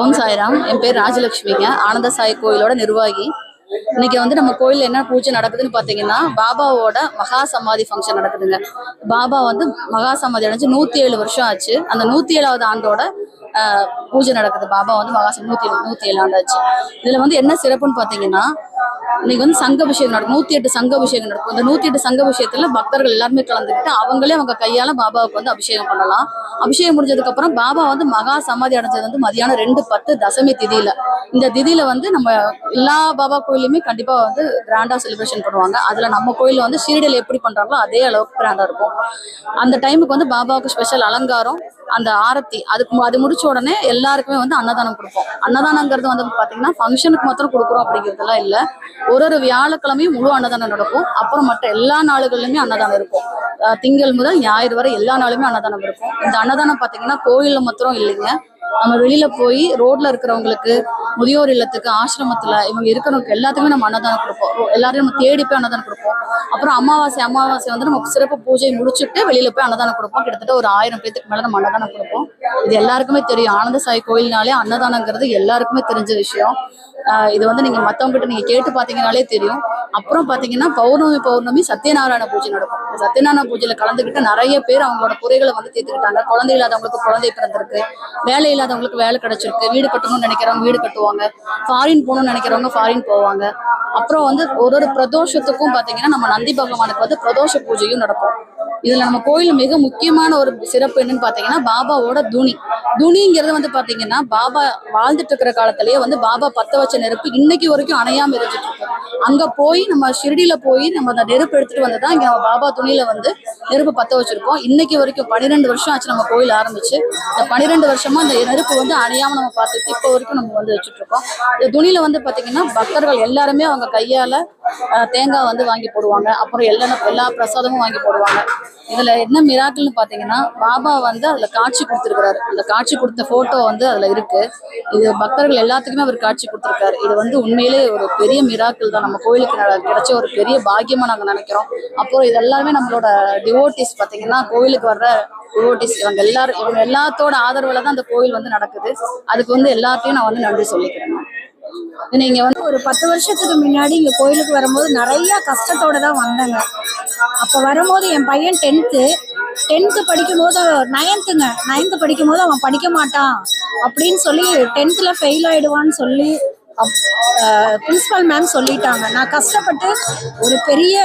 ஓம் சாய்ராம். என் பேர் ராஜலட்சுமிங்க ஆனந்த சாய் கோயிலோட நிர்வாகி. இன்னைக்கு வந்து நம்ம கோயில்ல என்ன பூஜை நடக்குதுன்னு பாத்தீங்கன்னா பாபாவோட மகா சமாதி ஃபங்க்ஷன் நடக்குதுங்க. பாபா வந்து மகா சமாதி அடைஞ்சு நூத்தி ஏழு வருஷம் ஆச்சு. அந்த நூத்தி ஏழாவது ஆண்டோட பூஜை நடக்குது. பாபா வந்து மகா நூத்தி ஏழு நூத்தி ஏழு ஆண்டு ஆச்சு இதுல வந்து என்ன சிறப்புன்னு பாத்தீங்கன்னா இன்னைக்கு வந்து சங்க அபிஷேகம் நடக்கும். நூத்தி எட்டு சங்க அபிஷேகம் நடக்கும். இந்த நூத்தி எட்டு சங்க அபிஷேகத்துல பக்தர்கள் எல்லாருமே கலந்துக்கிட்டு அவங்களே அவங்க கையால பாபாவுக்கு வந்து அபிஷேகம் பண்ணலாம். அபிஷேகம் முடிஞ்சதுக்கு அப்புறம் பாபா வந்து மகா சமாதி அடைஞ்சது வந்து மதியானம் ரெண்டு பத்து தசமி திதியில. இந்த திதியில வந்து நம்ம எல்லா பாபா கோயிலுமே கண்டிப்பா வந்து கிராண்டா செலிப்ரேஷன் பண்ணுவாங்க. அதுல நம்ம கோயில்ல வந்து ஷீரடியில் எப்படி பண்றாங்களோ அதே அளவுக்கு கிராண்டா இருக்கும். அந்த டைமுக்கு வந்து பாபாவுக்கு ஸ்பெஷல் அலங்காரம் அந்த ஆரத்தி அதுக்கு அது முடிச்ச உடனே எல்லாருக்குமே வந்து அன்னதானம் கொடுப்போம். அன்னதானங்கிறது வந்து பாத்தீங்கன்னா ஃபங்க்ஷனுக்கு மாத்திரம் கொடுக்குறோம் அப்படிங்கிறதுலாம் இல்ல. ஒரு ஒரு வியாழக்கிழமையும் முழு அன்னதானம் நடக்கும். அப்புறம் மற்ற எல்லா நாளுகளிலுமே அன்னதானம் இருக்கும். திங்கள் முதல் ஞாயிறு வரை எல்லா நாளுமே அன்னதானம் இருக்கும். இந்த அன்னதானம் பாத்தீங்கன்னா கோயில்ல மாத்திரம் இல்லைங்க. நம்ம வெளியில போய் ரோட்ல இருக்கிறவங்களுக்கு முதியோர் இல்லத்துக்கு ஆசிரமத்துல இவங்க இருக்கிறவங்களுக்கு எல்லாத்துக்குமே நம்ம அன்னதானம் கொடுப்போம். எல்லாரையும் நம்ம தேடி போய் அன்னதானம் கொடுப்போம். அப்புறம் அமாவாசை அமாவாசை வந்து நம்ம சிறப்பு பூஜை முடிச்சுட்டு வெளியில போய் அன்னதானம் கொடுப்போம். கிட்டத்தட்ட ஒரு ஆயிரம் பேத்துக்கு மேல நம்ம அன்னதானம் கொடுப்போம். இது எல்லாருக்குமே தெரியும். ஆனந்த சாய் கோயில்னாலே அன்னதானங்கிறது எல்லாருக்குமே தெரிஞ்ச விஷயம். இது வந்து நீங்க மத்தவங்க கிட்ட நீங்க கேட்டு பாத்தீங்கன்னாலே தெரியும். அப்புறம் பாத்தீங்கன்னா பௌர்ணமி பௌர்ணமி சத்யநாராயண பூஜை நடக்கும். சத்யநாராயண பூஜையில கலந்துக்கிட்டு நிறைய பேர் அவங்களோட குறைகளை வந்து தீர்த்துக்கிட்டாங்க. குழந்தை இல்லாதவங்களுக்கு குழந்தை பிறந்திருக்கு. வேலை இல்லாதவங்களுக்கு வேலை கிடைச்சிருக்கு. வீடு கட்டணும்னு நினைக்கிறவங்க வீடு கட்டுவாங்க. ஃபாரின் போகணும்னு நினைக்கிறவங்க ஃபாரின் போவாங்க. அப்புறம் வந்து ஒரு ஒரு பிரதோஷத்துக்கும் பாத்தீங்கன்னா நம்ம நந்தி பகவானுக்கு வந்து பிரதோஷ பூஜையும் நடக்கும். இதுல நம்ம கோயில் மிக முக்கியமான ஒரு சிறப்பு என்னன்னு பாத்தீங்கன்னா பாபாவோட துணி. துணிங்கிறது வந்து பாத்தீங்கன்னா பாபா வாழ்ந்துட்டு இருக்கிற காலத்திலேயே வந்து பாபா பத்த வச்ச நெருப்பு இன்னைக்கு வரைக்கும் அணையாம இருந்துட்டு இருக்கோம் அங்க போய் நம்ம ஷிரடியில போய் நம்ம அந்த நெருப்பு எடுத்துட்டு வந்து தான் இங்க நம்ம பாபா துணியில வந்து நெருப்பு பத்த வச்சிருக்கோம். இன்னைக்கு வரைக்கும் பன்னிரெண்டு வருஷம் ஆச்சு நம்ம கோயில் ஆரம்பிச்சு. இந்த பன்னிரெண்டு வருஷமா அந்த நெருப்பு வந்து அணையாம நம்ம பார்த்துட்டு இப்போ வரைக்கும் நம்ம வந்து வச்சுட்டு இருக்கோம். இந்த துணியில வந்து பாத்தீங்கன்னா பக்தர்கள் எல்லாருமே அவங்க கையால தேங்காய் வந்து வாங்கி போடுவாங்க. அப்புறம் எல்லா எல்லா பிரசாதமும் வாங்கி போடுவாங்க. இதுல என்ன மிராக்கள்னு பாத்தீங்கன்னா பாபா வந்து அதுல காட்சி கொடுத்திருக்கிறாரு. அந்த காட்சி கொடுத்த போட்டோ வந்து அதுல இருக்கு. இது பக்தர்கள் எல்லாத்துக்குமே அவர் காட்சி கொடுத்துருக்காரு. இது வந்து உண்மையிலே ஒரு பெரிய மிராக்கள் தான். நம்ம கோயிலுக்கு கிடைச்ச ஒரு பெரிய பாக்கியமா நாங்க நினைக்கிறோம். அப்புறம் இது எல்லாருமே நம்மளோட டிவோட்டிஸ் பாத்தீங்கன்னா கோயிலுக்கு வர்ற டிவோட்டிஸ் இவங்க எல்லாரும் இவங்க எல்லாத்தோட ஆதரவுல தான் அந்த கோயில் வந்து நடக்குது. அதுக்கு வந்து எல்லாத்தையும் நான் வந்து நன்றி சொல்லிக்கிறேன். நீங்க வந்து ஒரு பத்து வருஷத்துக்கு முன்னாடி இங்க கோயிலுக்கு வரும்போது நிறைய கஷ்டத்தோட தான் வந்தேங்க. அப்ப வரும்போது என் பையன் டென்த்து டென்த்து படிக்கும் போது நைன்த்துங்க நைன்த்து படிக்கும் போது அவன் படிக்க மாட்டான். அப்படின்னு சொல்லி டென்த்தில் ஃபெயில் ஆகிடுவான்னு சொல்லி பிரின்சிபல் மேம் சொல்லிட்டாங்க. நான் கஷ்டப்பட்டு ஒரு பெரிய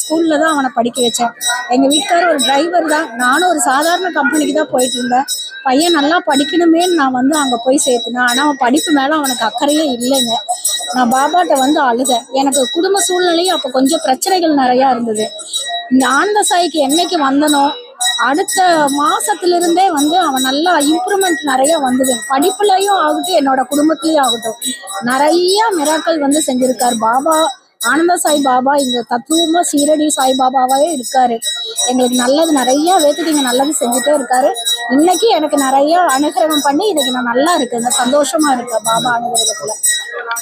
ஸ்கூலில் தான் அவனை படிக்க வச்சேன். எங்கள் வீட்டுக்காரர் ஒரு டிரைவர் தான். நானும் ஒரு சாதாரண கம்பெனிக்கு தான் போயிட்டு இருந்தேன். பையன் நல்லா படிக்கணுமேன்னு நான் வந்து அங்கே போய் சேர்த்துனேன். ஆனால் அவன் படிப்பு மேலே அவனுக்கு அக்கறையே இல்லைங்க. நான் பாபாட்ட வந்து அழுதேன். எனக்கு குடும்ப சூழ்நிலையும் அப்போ கொஞ்சம் பிரச்சனைகள் நிறையா இருந்தது. இந்த ஆனந்த சாய்க்கு என்னைக்கு வந்தனோ அடுத்த மாசத்திலிருந்தே வந்து அவன் நல்லா இம்ப்ரூவ்மெண்ட் நிறைய வந்தது. படிப்புலையும் ஆகட்டும் என்னோட குடும்பத்திலையும் ஆகட்டும். நிறைய மிராக்கள் வந்து செஞ்சிருக்கார். பாபா ஆனந்த சாய் பாபா இங்க தத்துவமா சீரடி சாய் பாபாவே இருக்காரு. எங்களுக்கு நல்லது நிறைய பேத்துக்கு இங்க நல்லது செஞ்சுட்டே இருக்காரு. இன்னைக்கு எனக்கு நிறைய அனுகிரகம் பண்ணி இன்னைக்கு நான் நல்லா இருக்கேன். சந்தோஷமா இருக்கேன் பாபா அனுகிரகத்துல.